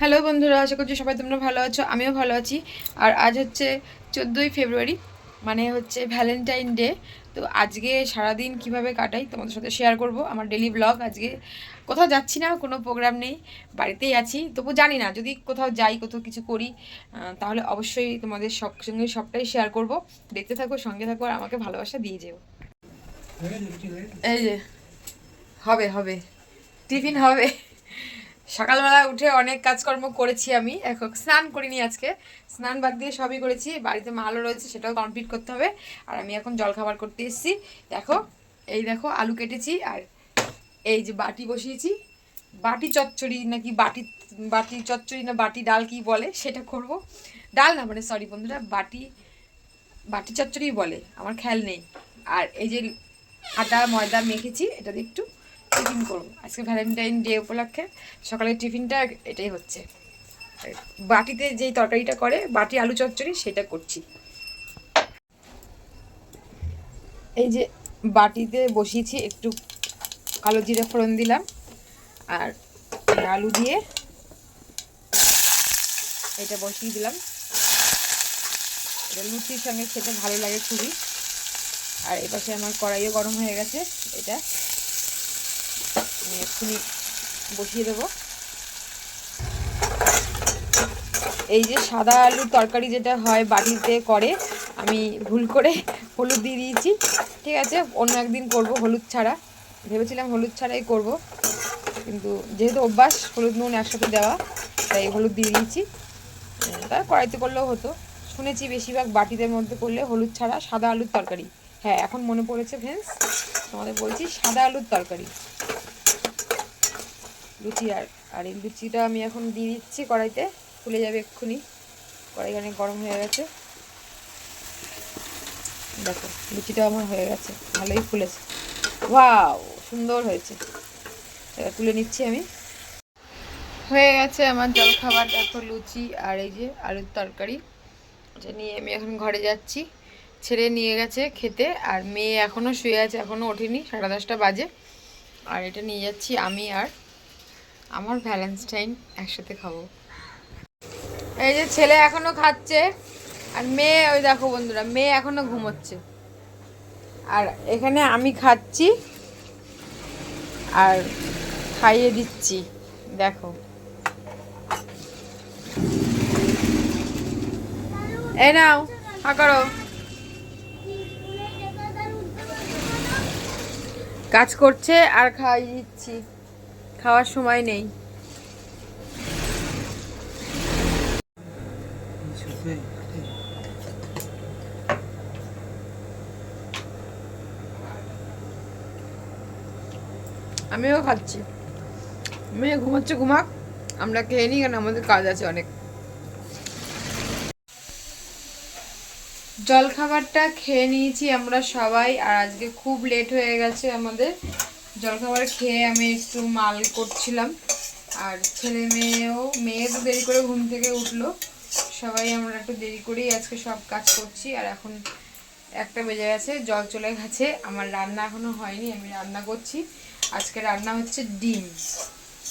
Hello বন্ধুরা, আশা করছি সবাই তোমরা ভালো আছো, আমিও ভালো আছি। আর আজ হচ্ছে চোদ্দোই ফেব্রুয়ারি মানে হচ্ছে ভ্যালেন্টাইন ডে তো আজকে সারাদিন কীভাবে কাটাই তোমাদের সাথে শেয়ার করব, আমার ডেলি ব্লগ আজকে কোথাও যাচ্ছি না, কোনো প্রোগ্রাম নেই, বাড়িতেই আছি। তবু জানি না, যদি কোথাও যাই, কোথাও কিছু করি তাহলে অবশ্যই তোমাদের সব সঙ্গে সবটাই শেয়ার করব। দেখতে থাকো, সঙ্গে থাকো আর আমাকে ভালোবাসা দিয়ে যেও। এই যে, হবে হবে। টিফিন হবে। সকালবেলা উঠে অনেক কাজকর্ম করেছি আমি। এখন স্নান করিনি আজকে। স্নান বাদ দিয়ে সবই করেছি। বাড়িতে মালও রয়েছে, সেটাও কমপ্লিট করতে হবে। আর আমি এখন জলখাবার করতে এসেছি। দেখো, এই দেখো, আলু কেটেছি। আর এই যে বাটি বসিয়েছি। বাটি চচ্চড়ি নাকি বাটি বাটি চচ্চড়ি না বাটি ডাল কি বলে, সেটা করব। ডাল না মানে সরি বন্ধুরা, বাটি বাটি চচ্চড়ি বলে, আমার খেয়াল নেই। আর এই যে আটা, ময়দা মেখেছি, এটা দিয়ে একটু টিফিন করব। আজকে ভ্যালেন্টাইন ডে উপলক্ষে সকালের টিফিনটা এটাই হচ্ছে। বাটিতে যেই তরকারিটা করে, বাটি, আলু চচ্চড়ি, সেটা করছি। এই যে বাটিতে বসিয়েছি একটু কালো জিরে ফোড়ন দিলাম আর আলু দিয়ে এটা বসিয়ে দিলাম। এটা লুচির সঙ্গে খেতে ভালো লাগে খুবই। আর এপাশে আমার কড়াইও গরম হয়ে গেছে। এটা আমি এক্ষুনি বসিয়ে দেবো। এই যে সাদা আলুর তরকারি যেটা হয় বাড়িতে করে, আমি ভুল করে হলুদ দিয়ে দিয়েছি। ঠিক আছে, অন্য একদিন করব হলুদ ছাড়া। ভেবেছিলাম হলুদ ছাড়াই করব, কিন্তু যেহেতু অভ্যাস, হলুদ নুন একসাথে দেওয়া, তাই হলুদ দিয়ে দিয়েছি। তা কড়াইতে করলেও হতো। শুনেছি বেশিরভাগ বাটিদের মধ্যে করলে হলুদ ছাড়া সাদা আলুর তরকারি। হ্যাঁ এখন মনে পড়েছে ফ্রেন্ডস তোমাদের বলছি সাদা আলুর তরকারি। লুচি আর আর এই লুচিটা আমি এখন দিয়ে দিচ্ছি কড়াইতে। ফুলে যাবে এক্ষুনি। কড়াই অনেক গরম হয়ে গেছে। দেখো লুচিটা আমার হয়ে গেছে। ভালোই ফুলেছে। ওয়াও, সুন্দর হয়েছে। এটা তুলে নিচ্ছি আমি। হয়ে গেছে আমার জলখাবার। দেখো লুচি আর এই যে আলুর তরকারি। এটা নিয়ে আমি এখন ঘরে যাচ্ছি। ছেড়ে নিয়ে গেছে খেতে। আর মেয়ে এখনও শুয়ে আছে এখনও ওঠেনি। সাড়ে দশটা বাজে। আর এটা নিয়ে যাচ্ছি আমি আর আমার ভ্যালেন্টাইন একসাথে খাব। এই যে ছেলে এখনও খাচ্ছে, আর মেয়ে, ওই দেখো বন্ধুরা, মেয়ে এখনও ঘুমোচ্ছে। আর এখানে আমি খাচ্ছি, আর খাইয়ে দিচ্ছি, দেখো। এই নাও করো। কাজ করছে, আর খাইয়ে দিচ্ছি। খাওয়ার সময় নেই। আমিও খাচ্ছি। মেয়ে ঘুমাচ্ছে, ঘুমাক। আমরা খেয়ে নিই, কারণ আমাদের কাজ আছে অনেক। জলখাবারটা খেয়ে নিয়েছি আমরা সবাই, আর আজকে খুব লেট হয়ে গেছে আমাদের। জলখাবার খেয়ে আমি একটু মাল করছিলাম। আর ছেলে মেয়েও, মেয়ে তো দেরি করে ঘুম থেকে উঠল। সবাই আমরা একটু দেরি করেই আজকে সব কাজ করছি। আর এখন একটা বেজে গেছে, জল চলে গেছে। আমার রান্না এখনও হয়নি, আমি রান্না করছি। আজকে রান্না হচ্ছে ডিম।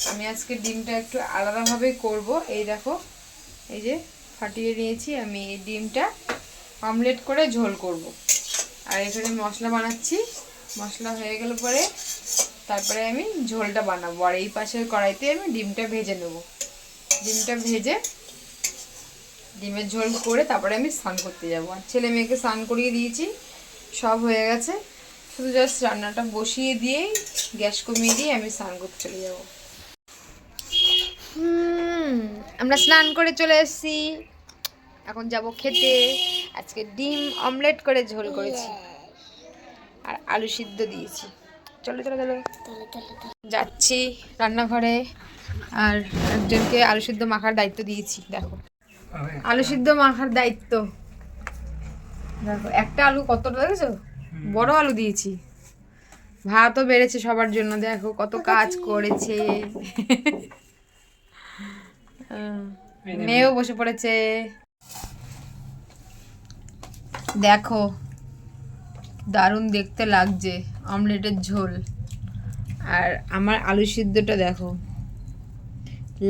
আমি আজকে ডিমটা একটু আলাদাভাবে করব। এই দেখো, এই যে ফাটিয়ে নিয়েছি আমি এই ডিমটা। অমলেট করে ঝোল করব। আর এখানে মশলা বানাচ্ছি। মশলা হয়ে গেল পরে, তারপরে আমি ঝোলটা বানাবো। আর এই পাশের কড়াইতে আমি ডিমটা ভেজে নেব। ডিমটা ভেজে ডিমের ঝোল করে তারপরে আমি স্নান করতে যাব। আর ছেলে মেয়েকে স্নান করিয়ে দিয়েছি, সব হয়ে গেছে। শুধু জাস্ট রান্নাটা বসিয়ে দিয়েই, গ্যাস কমিয়ে দিয়ে আমি স্নান করতে চলে যাব। আমরা স্নান করে চলে এসেছি। এখন যাব খেতে। আজকে ডিম অমলেট করে ঝোল করেছি। আর আলু সিদ্ধ দিয়েছি। চলো চলো চলো। যাচ্ছি রান্নাঘরে আর একজনকে আলু সিদ্ধ মাখার দায়িত্ব দিয়েছি দেখো। আলু সিদ্ধ মাখার দায়িত্ব। দেখো একটা আলু কতটা দেখেছ? বড় আলু দিয়েছি। ভাতও বেড়েছে সবার জন্য দেখো কত কাজ করেছে। হ্যাঁ, মেয়েও বসে পড়েছে। দেখো দারুণ দেখতে লাগছে অমলেটের ঝোল। আর আমার আলু সিদ্ধটা দেখো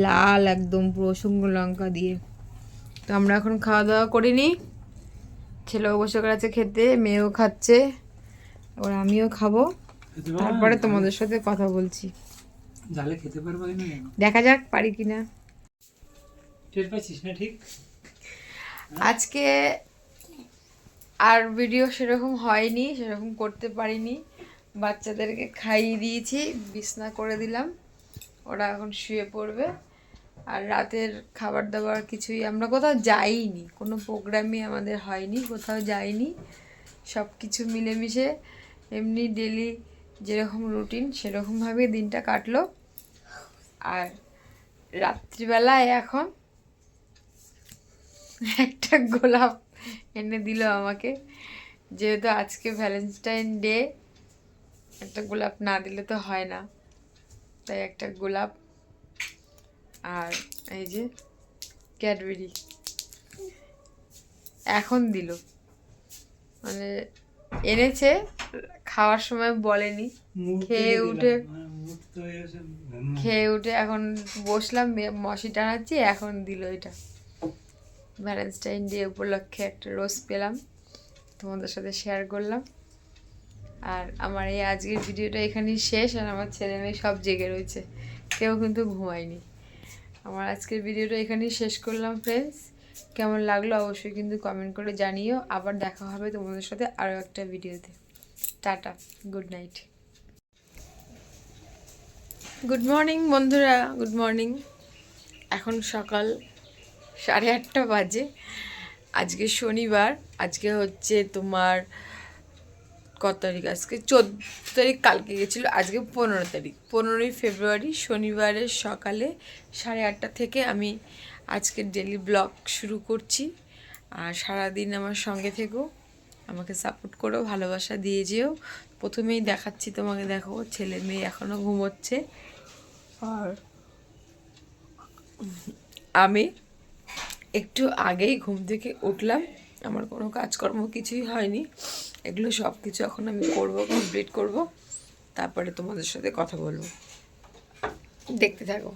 লাল একদম পুরো শুকনো লঙ্কা দিয়ে। তো আমরা এখন খাওয়া দাওয়া করিনি ছেলেও বসে আছে খেতে মেয়েও খাচ্ছে এবার আমিও খাব। তারপরে তোমাদের সাথে কথা বলছি। জালে খেতে পারব দেখা যাক পারি কিনা। টের পাচ্ছিস না ঠিক? আজকে আর ভিডিও সেরকম হয়নি, সেরকম করতে পারিনি। বাচ্চাদেরকে খাইয়ে দিয়েছি, বিছনা করে দিলাম। ওরা এখন শুয়ে পড়বে। আর রাতের খাবার দাবার কিছুই আমরা কোথাও যাইনি, কোনো প্রোগ্রামই আমাদের হয়নি, কোথাও যাইনি। সব কিছু মিলেমিশে এমনি ডেলি যেরকম রুটিন সেরকমভাবে দিনটা কাটলো। আর রাত্রিবেলায় এখন একটা গোলাপ এনে দিল আমাকে। যেহেতু আজকে ভ্যালেন্টাইন ডে একটা গোলাপ না দিলে তো হয় না। তাই একটা গোলাপ আর এই যে ক্যাডবেরি এখন দিল। মানে এনেছে খাওয়ার সময় বলেনি। খেয়ে উঠে ঘুম। খেয়ে উঠে এখন বসলাম মশি টানাচ্ছি এখন দিল এটা। ভ্যালেন্টাইন ডে উপলক্ষে একটা রোজ পেলাম। তোমাদের সাথে শেয়ার করলাম। আর আমার এই আজকের ভিডিওটা এখানেই শেষ আর আমার ছেলে মেয়ে সব জেগে রয়েছে। কেউ কিন্তু ঘুমায়নি। আমার আজকের ভিডিওটা এখানেই শেষ করলাম ফ্রেন্ডস কেমন লাগল অবশ্যই কিন্তু কমেন্ট করে জানিও। আবার দেখা হবে তোমাদের সাথে আরও একটা ভিডিওতে tata good night good morning বন্ধুরা। গুড মর্নিং এখন সকাল সাড়ে আটটা বাজে। আজকে শনিবার, আজকে হচ্ছে তোমার কত তারিখ? আজকে চোদ্দ তারিখ কালকে গেছিল, আজকে পনেরো তারিখ। পনেরোই ফেব্রুয়ারি, শনিবারের সকালে সাড়ে আটটা থেকে আমি আজকের ডেলি ব্লগ শুরু করছি। আর সারাদিন আমার সঙ্গে থেকো, আমাকে সাপোর্ট করো, ভালোবাসা দিয়ে যেও। প্রথমেই দেখাচ্ছি তোমাকে, দেখো, ছেলে মেয়ে এখনও ঘুমোচ্ছে। আর আমি একটু আগেই ঘুম থেকে উঠলাম। আমার কোনো কাজকর্ম কিছুই হয়নি। এগুলো সব কিছু এখন আমি করব কমপ্লিট করব। তারপরে তোমাদের সাথে কথা বলব। দেখতে থাকো।